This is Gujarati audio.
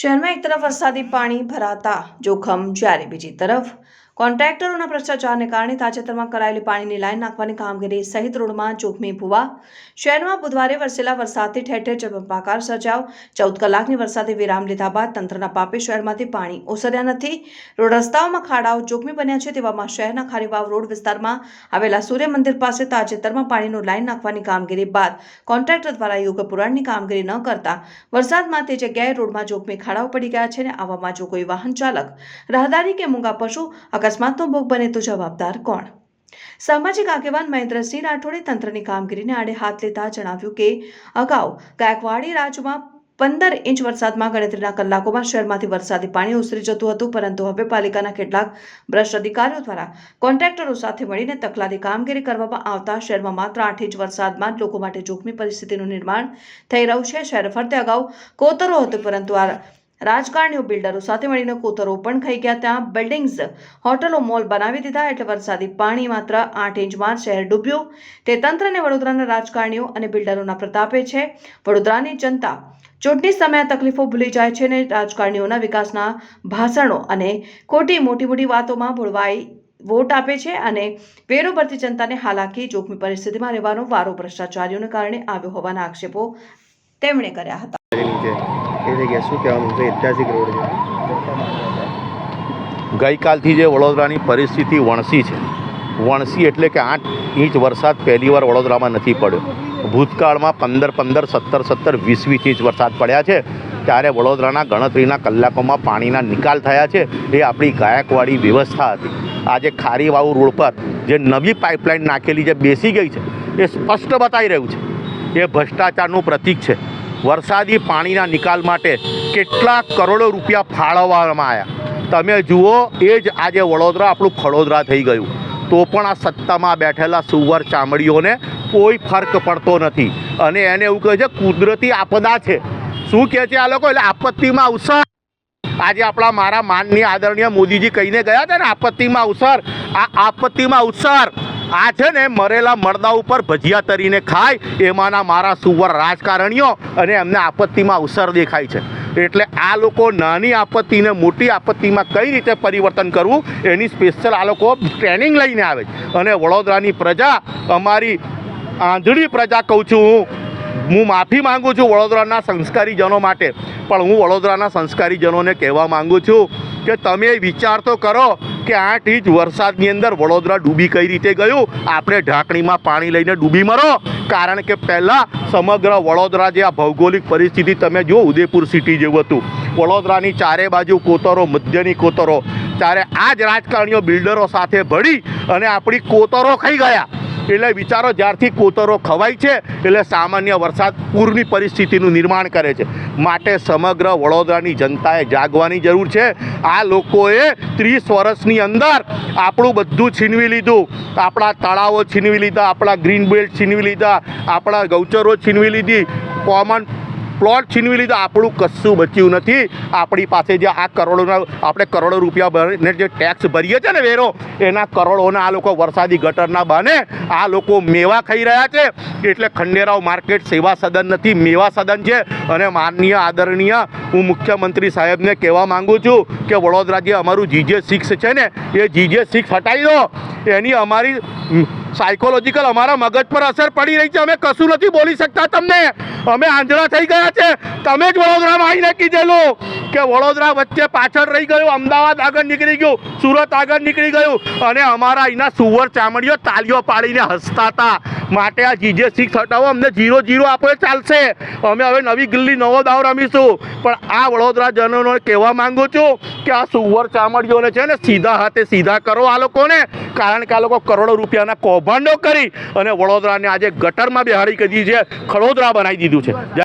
શહેરમાં એક તરફ વરસાદી પાણી ભરાતા જોખમ જ્યારે બીજી તરફ કોન્ટ્રાક્ટરોના ભ્રષ્ટાચારને કારણે તાજેતરમાં કરાયેલી પાણીની લાઈન નાખવાની કામગીરી સહિત રોડમાં જોખમી ભૂવા શહેરમાં બુધવારે વરસેલા વરસાદથી ઠેર ઠેર જળબંબાકાર સર્જાવ ચૌદ કલાકની વરસાદી વિરામ લીધા બાદ તંત્રના પાપે શહેરમાંથી પાણી ઓસર્યા નથી. રોડ રસ્તાઓમાં ખાડાઓ જોખમી બન્યા છે તેવામાં શહેરના ખારીવાવ રોડ વિસ્તારમાં આવેલા સૂર્ય મંદિર પાસે તાજેતરમાં પાણીનું લાઈન નાખવાની કામગીરી બાદ કોન્ટ્રાક્ટર દ્વારા યોગ્ય પુરાણની કામગીરી ન કરતા વરસાદમાં તે જગ્યાએ રોડમાં જોખમી ખાડાઓ પડી ગયા છે અને આવામાં જો કોઈ વાહન ચાલક રાહદારી કે મૂંગા પશુ અકસ્માતનો ભોગ બને તો જવાબદાર કોણ? સામાજિક આગેવાન મહેન્દ્રસિંહ રાઠોડે તંત્રની કામગીરીને આડે હાથ લેતા જણાવ્યું કે, અગાઉ ગાયકવાડી રાજમાં પંદર ઇંચ વરસાદમાં ગણતરીના કલાકોમાં શહેરમાંથી વરસાદી પાણી ઉસરી જતું હતું, પરંતુ હવે પાલિકાના કેટલાક ભ્રષ્ટ અધિકારીઓ દ્વારા કોન્ટ્રાક્ટરો સાથે મળીને તકલાદી કામગીરી કરવામાં આવતા શહેરમાં માત્ર આઠ ઇંચ વરસાદમાં લોકો માટે જોખમી પરિસ્થિતિનું નિર્માણ થઈ રહ્યું છે. શહેર ફરતે અગાઉ કોતરો હતો, પરંતુ આ રાજકારણીઓ, બિલ્ડરો સાથે મળીને કોતરો પણ ખાઈ ગયા ત્યાં બિલ્ડિંગ્સ, હોટલો, મોલ બનાવી દીધા એટલે વરસાદી પાણી માત્ર આઠ ઇંચમાં શહેર ડૂબ્યું. તે તંત્રને વડોદરાના રાજકારણીઓ અને બિલ્ડરોના પ્રતાપે છે. વડોદરાની જનતા ચૂંટણી સમયે તકલીફો ભૂલી જાય છે અને રાજકારણીઓના વિકાસના ભાષણો અને ખોટી મોટી મોટી વાતોમાં ભોળવાઈ વોટ આપે છે અને વેરો ભરતી જનતાને હાલાકી, જોખમી પરિસ્થિતિમાં રહેવાનો વારો ભ્રષ્ટાચારીઓને કારણે આવ્યો હોવાના આક્ષેપો તેમણે કર્યા હતા. એ જગ્યાએ શું કહેવાનું ઐતિહાસિક રોડ ગઈકાલથી જે વડોદરાની પરિસ્થિતિ વણસી છે. વણસી એટલે કે આઠ ઇંચ વરસાદ પહેલીવાર વડોદરામાં નથી પડ્યો. ભૂતકાળમાં પંદર પંદર, સત્તર સત્તર, વીસ વીસ ઇંચ વરસાદ પડ્યા છે. ત્યારે વડોદરાના ગણતરીના કલાકોમાં પાણીના નિકાલ થયા છે. એ આપણી ગાયકવાડી વ્યવસ્થા હતી. આજે ખારીવાવ રોડ પર જે નવી પાઇપલાઇન નાખેલી જે બેસી ગઈ છે, એ સ્પષ્ટ બતાવી રહ્યું છે. એ ભ્રષ્ટાચારનું પ્રતીક છે. વરસાદી પાણીના નિકાલ માટે કેટલા કરોડો રૂપિયા ફાળવવામાં આવ્યા. તમે જુઓ, એ જ આજે વડોદરા આપણું ખડોદરા થઈ ગયું. તો પણ આ સત્તામાં બેઠેલા સુવર ચામડીઓને કોઈ ફરક પડતો નથી. અને એને એવું કહે છે, કુદરતી આપદા છે. શું કહે છે આ લોકો? એટલે આપત્તિમાં અવસર. આજે આપણા મારા માનની આદરણીય મોદીજી કહીને ગયા હતા ને, આપત્તિમાં અવસર. આ આપત્તિમાં અવસર. આ છે ને મરેલા મરદા ઉપર ભજીયા તરીને ખાય, એમાંના મારા સુવર રાજકારણીઓ અને એમને આપત્તિમાં અવસર દેખાય છે. એટલે આ લોકો નાની આપત્તિને મોટી આપત્તિમાં કઈ રીતે પરિવર્તન કરવું, એની સ્પેશિયલ આ લોકો ટ્રેનિંગ લઈને આવે છે. અને વડોદરાની પ્રજા, અમારી આંધળી પ્રજા કહું છું હું. હું માફી માંગુ છું વડોદરાના સંસ્કારીજનો માટે, પણ હું વડોદરાના સંસ્કારીજનોને કહેવા માંગુ છું કે તમે વિચાર તો કરો કે આઠ ઇંચ વરસાદની અંદર વડોદરા ડૂબી કઈ રીતે ગયું? આપણે ઢાંકણીમાં પાણી લઈને ડૂબી મરો. કારણ કે પહેલાં સમગ્ર વડોદરા જે આ ભૌગોલિક પરિસ્થિતિ તમે જુઓ, ઉદયપુર સિટી જેવું હતું. વડોદરાની ચારે બાજુ કોતરો, મધ્યની કોતરો. ત્યારે આ જ રાજકારણીઓ બિલ્ડરો સાથે ભળી અને આપણી કોતરો ખાઈ ગયા. એટલે વિચારો જ્યારથી કોતરો ખવાય છે, એટલે સામાન્ય વરસાદ પૂરની પરિસ્થિતિનું નિર્માણ કરે છે. માટે સમગ્ર વડોદરાની જનતાએ જાગવાની જરૂર છે. આ લોકોએ ત્રીસ વર્ષની અંદર આપણું બધું છીનવી લીધું. આપણા તળાવો છીનવી લીધા, આપણા ગ્રીન બેલ્ટ છીનવી લીધા, આપણા ગૌચરો છીનવી લીધી. કોમન પ્લોટ છીનવી લીધો. આપણું કશું બચ્યું નથી. આપણી પાસે જે આ કરોડોના, આપણે કરોડો રૂપિયા ભરીને જે ટેક્સ ભરીએ છીએ ને વેરો, એના કરોડોના આ લોકો વરસાદી ગટરના બહાને આ લોકો મેવા ખાઈ રહ્યા છે. એટલે ખંડેરાવ માર્કેટ સેવા સદન નથી, મેવા સદન છે. અને માનનીય, આદરણીય હું મુખ્યમંત્રી સાહેબને કહેવા માંગુ છું કે વડોદરા જે અમારું જીજે સિક્સ છે ને, એ જીજે સિક્સ હટાવી દો. એની અમારી સાયકોલોજીકલ અમારા મગજ પર અસર પડી રહી છે. અમે કશું નથી બોલી શકતા તમને. અમે આંધળા થઈ ગયા છે. તમે જ વડોદરામાં આવીને કીધેલું. કે વડોદરા વચ્ચે પાછળ રહી ગયું, અમદાવાદ આગળ નીકળી ગયું, સુરત આગળ નીકળી ગયું અને અમારા અહીંના સુવર ચામડીઓ તાલીઓ પાડીને હસતા હતા. માટે આ જીજે સિક્સ હટાવો અમને જીરો જીરો આપો ચાલશે. અમે હવે નવી દિલ્હી નવો દાવ રમીશું. પણ આ વડોદરા જનોને કહેવા માંગુ છું કે આ સુવર ચામડીઓને છે ને સીધા હાથે સીધા કરો આ લોકોને. કારણ કે આ લોકો કરોડો રૂપિયાના કૌભાંડો કરી અને વડોદરાને આજે ગટરમાં બેહાડી કરી છે, ખડોદરા બનાવી દીધું છે.